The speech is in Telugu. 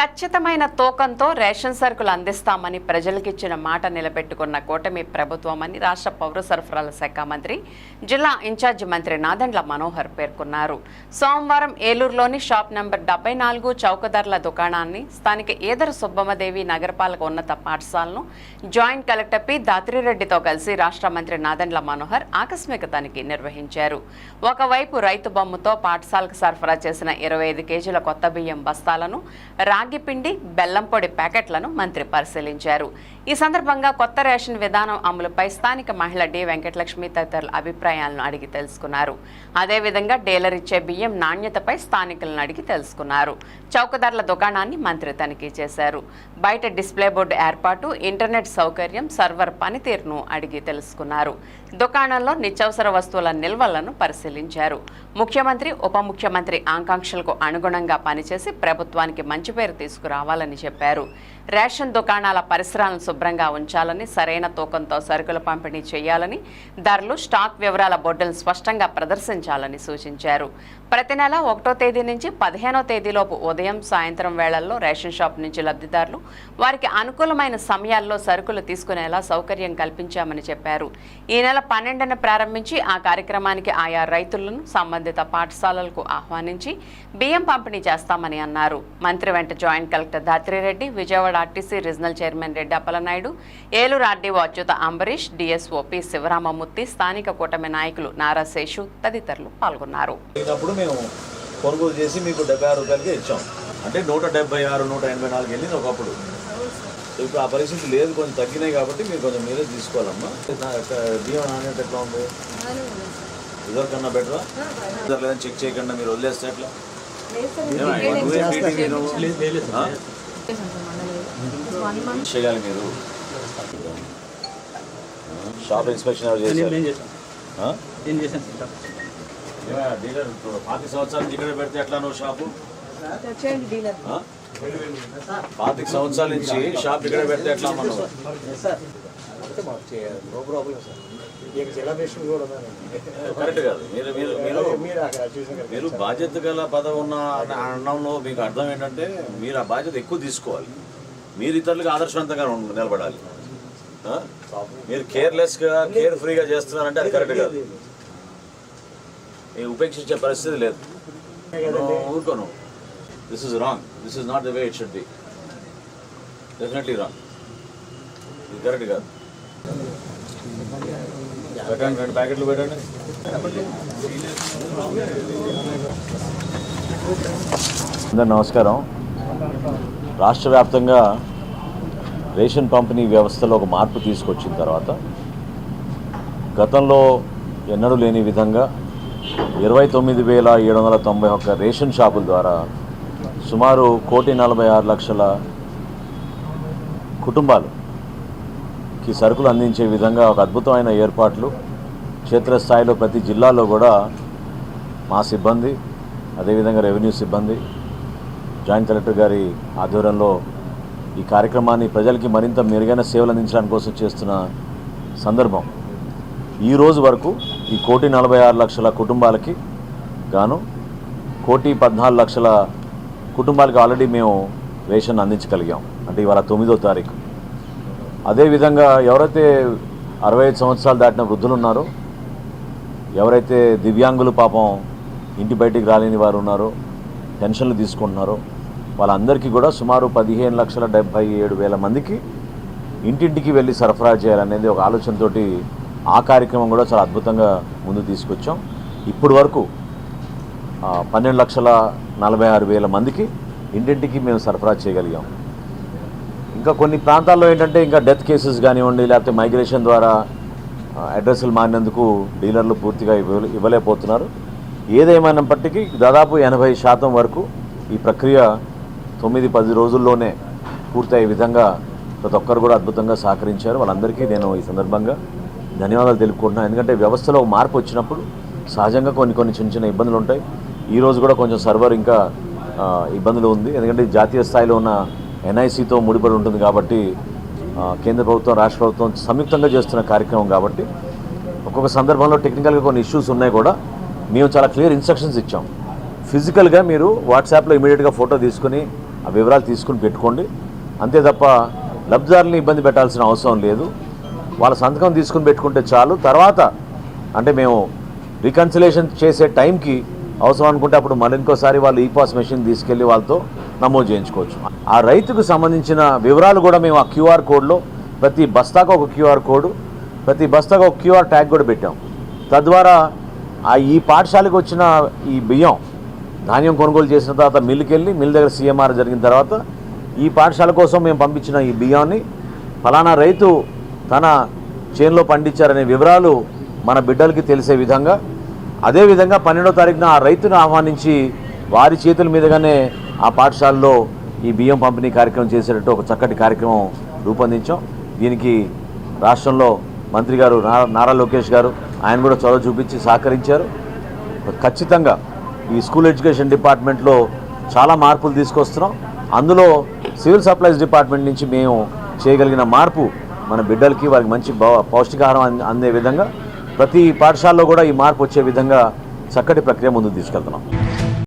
ఖచ్చితమైన తూకంతో రేషన్ సరుకులు అందిస్తామని ప్రజలకిచ్చిన మాట నిలబెట్టుకున్న కూటమి ప్రభుత్వమని రాష్ట్ర పౌర సరఫరాల శాఖ మంత్రి జిల్లా ఇన్ఛార్జి మంత్రి నాదండ్ల మనోహర్ పేర్కొన్నారు. సోమవారం ఏలూరులోని షాప్ నంబర్ డెబ్బై నాలుగు చౌకధరల దుకాణాన్ని స్థానిక ఏదర సుబ్బమ్మదేవి నగరపాలక ఉన్నత పాఠశాలను జాయింట్ కలెక్టర్ పి దాత్రిరెడ్డితో కలిసి రాష్ట్ర మంత్రి నాదండ్ల మనోహర్ ఆకస్మిక తనిఖీ నిర్వహించారు. ఒకవైపు రైతు బొమ్మతో పాఠశాలకు సరఫరా చేసిన ఇరవై ఐదు కేజీల కొత్త బియ్యం బస్తాలను రాగి పిండి బెల్లం పొడి ప్యాకెట్లను మంత్రి పరిశీలించారు. ఈ సందర్భంగా కొత్త రేషన్ విధానం అమలుపై స్థానిక మహిళ డి. వెంకటలక్ష్మి తదితరుల అభిప్రాయాలను అడిగి తెలుసుకున్నారు. అదేవిధంగా డీలర్ ఇచ్చే బియ్యం నాణ్యతపై స్థానికులను అడిగి తెలుసుకున్నారు. చౌకధరల దుకాణాన్ని మంత్రి తనిఖీ చేశారు. బయట డిస్ప్లే బోర్డు ఏర్పాటు ఇంటర్నెట్ సౌకర్యం సర్వర్ పనితీరును అడిగి తెలుసుకున్నారు. దుకాణంలో నిత్యావసర వస్తువుల నిల్వలను పరిశీలించారు. ముఖ్యమంత్రి ఉప ముఖ్యమంత్రి ఆకాంక్షలకు అనుగుణంగా పనిచేసి ప్రభుత్వానికి మంచి పేరు తీసుకురావాలని చెప్పారు. రేషన్ దుకాణాల పరిసరాలను శుభ్రంగా ఉంచాలని సరైన తూకంతో సరుకుల పంపిణీ చేయాలని ధరలు స్టాక్ వివరాల బోర్డులను స్పష్టంగా ప్రదర్శించాలని సూచించారు. ప్రతి నెల ఒకటో తేదీ నుంచి పదిహేనో తేదీలోపు ఉదయం సాయంత్రం వేళల్లో రేషన్ షాప్ నుంచి లబ్ధిదారులు వారికి అనుకూలమైన సమయాల్లో సరుకులు తీసుకునేలా సౌకర్యం కల్పించామని చెప్పారు. ఈ నెల పన్నెండున ప్రారంభించి ఆ కార్యక్రమానికి ఆయా రైతులను సంబంధిత పాఠశాలలకు ఆహ్వానించి బియ్యం పంపిణీ చేస్తామని అన్నారు. మంత్రి వెంట joint collector Dhatri Reddy Vijayawada RTC regional chairman Reddy Appalanaidu Eluru RDO Achyuta Ambarish DSO P Sivaramamurthy స్థానిక కూటమి నాయకులు నారా శేషు తదితరులు పాల్గొన్నారు. కొనుగోలు చేసి మీకు డెబ్బై ఆరు రూపాయలకే ఇచ్చాం. అంటే నూట డెబ్బై ఆరు నూట ఎనభై నాలుగు వెళ్ళింది ఒకప్పుడు. ఇప్పుడు ఆ పరిస్థితి లేదు కొంచెం తగ్గినాయి కాబట్టి మీరు కొంచెం మీరే తీసుకోవాలమ్మా. బియ్యం నాణ్యత ఎట్లా ఉంది? ఇదర్ కన్నా బెటరా? లేదని చెక్ చేయకుండా మీరు వదిలేస్తే ఎట్లా? చేయాలి మీరు షాప్ ఇన్స్పెక్షన్ ఎవరు చేశారు? డీలర్ పాతి సంవత్సరాలు ఇక్కడ పెడితే ఎట్లా నువ్వు షాపు? పాతిక సంవత్సరాల నుంచి షాప్ ఇక్కడ పెడితే ఎట్లా మనం కరెక్ట్ కాదు. మీరు మీరు మీరు మీరు బాధ్యత గల పదవి ఉన్న అనడంలో మీకు అర్థం ఏంటంటే మీరు ఆ బాధ్యత ఎక్కువ తీసుకోవాలి. మీరు ఇతరులకు ఆదర్శవంతంగా నిలబడాలి. ఆ? మీరు కేర్లెస్గా కేర్ ఫ్రీగా చేస్తున్నారంటే అది కరెక్ట్ కాదు. మీరు ఉపేక్షించే పరిస్థితి లేదు. ఊరుకోను this is wrong this is not the way it should be definitely wrong ఇది కరెక్ట్ కాదు పెట్టండి రెండు ప్యాకెట్లు పెట్టండి. అందరు నమస్కారం. రాష్ట్ర వ్యాప్తంగా రేషన్ పంపిణీ వ్యవస్థలో ఒక మార్పు తీసుకొచ్చిన తర్వాత గతంలో ఎన్నడూ లేని విధంగా ఇరవై తొమ్మిది వేల ఏడు వందల తొంభై ఒక్క రేషన్ షాపుల ద్వారా సుమారు కోటి నలభై ఆరు లక్షల కుటుంబాలుకి సరుకులు అందించే విధంగా ఒక అద్భుతమైన ఏర్పాట్లు క్షేత్రస్థాయిలో ప్రతి జిల్లాలో కూడా మా సిబ్బంది అదేవిధంగా రెవెన్యూ సిబ్బంది జాయింట్ కలెక్టర్ గారి ఆధ్వర్యంలో ఈ కార్యక్రమాన్ని ప్రజలకి మరింత మెరుగైన సేవలు అందించడానికి కోసం చేస్తున్న సందర్భం. ఈ రోజు వరకు ఈ కోటి నలభై ఆరు లక్షల కుటుంబాలకి గాను కోటి పద్నాలుగు లక్షల కుటుంబాలకు ఆల్రెడీ మేము రేషన్ అందించగలిగాం. అంటే ఇవాళ తొమ్మిదో తారీఖు. అదేవిధంగా ఎవరైతే అరవై ఐదు సంవత్సరాలు దాటిన వృద్ధులు ఉన్నారో ఎవరైతే దివ్యాంగులు పాపం ఇంటి బయటికి రాలేని వారు ఉన్నారో పెన్షన్లు తీసుకుంటున్నారో వాళ్ళందరికీ కూడా సుమారు పదిహేను లక్షల డెబ్భై ఏడు వేల మందికి ఇంటింటికి వెళ్ళి సరఫరా చేయాలనేది ఒక ఆలోచనతోటి ఆ కార్యక్రమం కూడా చాలా అద్భుతంగా ముందు తీసుకొచ్చాం. ఇప్పుడు వరకు పన్నెండు లక్షల నలభై ఆరు వేల మందికి ఇంటింటికి మేము సరఫరా చేయగలిగాం. ఇంకా కొన్ని ప్రాంతాల్లో ఏంటంటే ఇంకా డెత్ కేసెస్ కానివ్వండి లేకపోతే మైగ్రేషన్ ద్వారా అడ్రస్లు మారినందుకు డీలర్లు పూర్తిగా ఇవ్వలేకపోతున్నారు. ఏదేమైనప్పటికీ దాదాపు ఎనభై శాతం వరకు ఈ ప్రక్రియ తొమ్మిది పది రోజుల్లోనే పూర్తయ్యే విధంగా ప్రతి ఒక్కరు కూడా అద్భుతంగా సహకరించారు. వాళ్ళందరికీ నేను ఈ సందర్భంగా ధన్యవాదాలు తెలుపుకుంటున్నాను. ఎందుకంటే వ్యవస్థలో మార్పు వచ్చినప్పుడు సహజంగా కొన్ని కొన్ని చిన్న చిన్న ఇబ్బందులు ఉంటాయి. ఈరోజు కూడా కొంచెం సర్వర్ ఇంకా ఇబ్బందులు ఉంది. ఎందుకంటే జాతీయ స్థాయిలో ఉన్న ఎన్ఐసితో ముడిపడి ఉంటుంది కాబట్టి కేంద్ర ప్రభుత్వం రాష్ట్ర ప్రభుత్వం సంయుక్తంగా చేస్తున్న కార్యక్రమం కాబట్టి ఒక్కొక్క సందర్భంలో టెక్నికల్గా కొన్ని ఇష్యూస్ ఉన్నాయి కూడా. మేము చాలా క్లియర్ ఇన్స్ట్రక్షన్స్ ఇచ్చాం. ఫిజికల్గా మీరు వాట్సాప్లో ఇమీడియట్గా ఫోటో తీసుకుని ఆ వివరాలు తీసుకుని పెట్టుకోండి. అంతే తప్ప లబ్ధిదారులను ఇబ్బంది పెట్టాల్సిన అవసరం లేదు. వాళ్ళ సంతకం తీసుకుని పెట్టుకుంటే చాలు. తర్వాత అంటే మేము రికన్సిలేషన్ చేసే టైంకి అవసరం అనుకుంటే అప్పుడు మళ్ళీ ఇంకోసారి వాళ్ళు ఈ పాస్ మెషిన్ తీసుకెళ్ళి వాళ్ళతో నమోదు చేయించుకోవచ్చు. ఆ రైతుకు సంబంధించిన వివరాలు కూడా మేము ఆ క్యూఆర్ కోడ్లో ప్రతి బస్తాకు ఒక క్యూఆర్ కోడ్ ప్రతి బస్తాకు ఒక క్యూఆర్ ట్యాగ్ కూడా పెట్టాం. తద్వారా ఆ ఈ పాఠశాలకు వచ్చిన ఈ బియ్యం ధాన్యం కొనుగోలు చేసిన తర్వాత మిల్లుకి వెళ్ళి మిల్ దగ్గర సీఎంఆర్ జరిగిన తర్వాత ఈ పాఠశాల కోసం మేము పంపించిన ఈ బియ్యాన్ని ఫలానా రైతు తన చేనులో పండించారనే వివరాలు మన బిడ్డలకి తెలిసే విధంగా అదేవిధంగా పన్నెండో తారీఖున ఆ రైతును ఆహ్వానించి వారి చేతుల మీదుగానే ఆ పాఠశాలలో ఈ బియ్యం పంపిణీ కార్యక్రమం చేసేటట్టు ఒక చక్కటి కార్యక్రమం రూపొందించాం. దీనికి రాష్ట్రంలో మంత్రి గారు నారా నారా లోకేష్ గారు ఆయన కూడా చొరవ చూపించి సహకరించారు. ఖచ్చితంగా ఈ స్కూల్ ఎడ్యుకేషన్ డిపార్ట్మెంట్లో చాలా మార్పులు తీసుకొస్తున్నాం. అందులో సివిల్ సప్లైస్ డిపార్ట్మెంట్ నుంచి మేము చేయగలిగిన మార్పు మన బిడ్డలకి వారికి మంచి పౌష్టికాహారం అందే విధంగా ప్రతి పాఠశాలలో కూడా ఈ మార్పు వచ్చే విధంగా చక్కటి ప్రక్రియ ముందుకు తీసుకెళ్తున్నాం.